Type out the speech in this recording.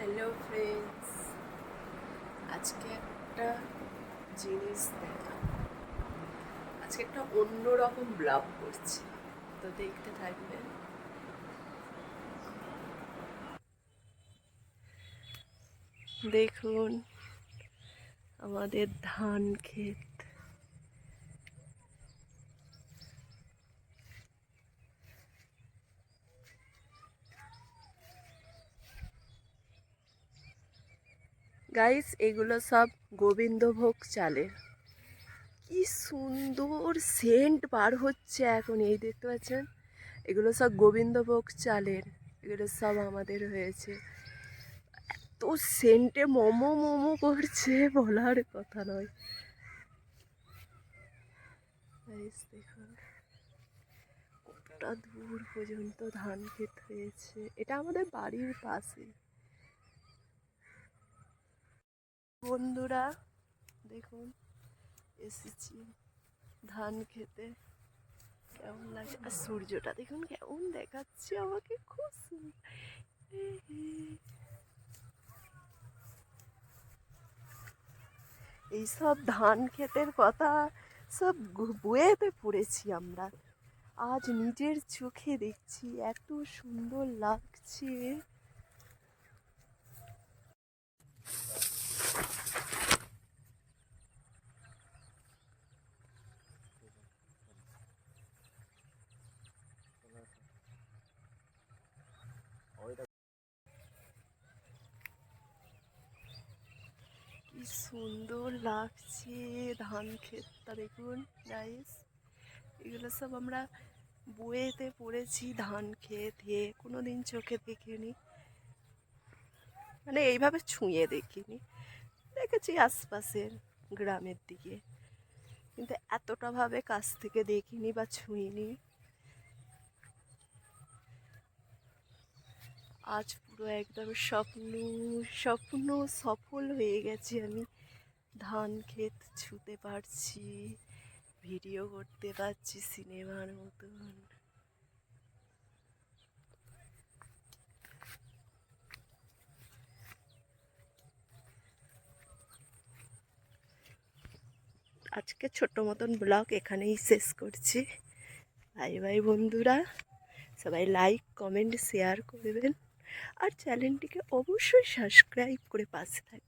Hello friends আজকে একটা জিনিস দেখা। আজকে একটা অন্যরকম ব্লগ করছি। তো দেখতে থাকবেন। দেখুন, আমাদের ধান ক্ষেত। গাইস এগুলো সব গোবিন্দভোগ চালের। কি সুন্দর সেন্ট বার হচ্ছে এখন, এই দেখতে পাচ্ছেন? এগুলো সব গোবিন্দভোগ চালের, এগুলো সব আমাদের হয়েছে। এত সেন্টে মোমো মোমো করছে, বলার কথা নয়। দেখুন। কতটা দূর পর্যন্ত ধান ক্ষেত হয়েছে। এটা আমাদের বাড়ির পাশে। বন্ধুরা, দেখুন, এসেছি ধান খেতে। কেমন লাগছে আর সূর্যটা দেখুন, কেমন দেখাচ্ছে আমাকে, খুব সুন্দর। এইসব ধান ক্ষেতের কথা, সব বইয়েতে পড়েছি আমরা। আজ নিজের চোখে দেখছি, এত সুন্দর লাগছে। কি সুন্দর লাগছে ধান ক্ষেতটা, দেখুন গাইস এগুলো সব আমরা বইয়েতে পড়েছি ধান ক্ষেত হে কোনো দিন চোখে দেখিনি। মানে এইভাবে ছুঁয়ে দেখিনি। দেখেছি আশপাশের গ্রামের দিকে। কিন্তু এতটা ভাবে কাছ থেকে দেখিনি বা ছুঁইনি। আজ পুরো একদম স্বপ্ন স্বপ্ন সফল হয়ে গেছে আমি। ধান ক্ষেত ছুতে পারছি, ভিডিও করতে পারছি সিনেমার মতন। আজকে ছোট মতন ব্লগ এখানেই শেষ করছি। বাই বাই বন্ধুরা, সবাই লাইক কমেন্ট শেয়ার করবেন। আর চ্যানেলটিকে অবশ্যই সাবস্ক্রাইব করে পাশে থাকবেন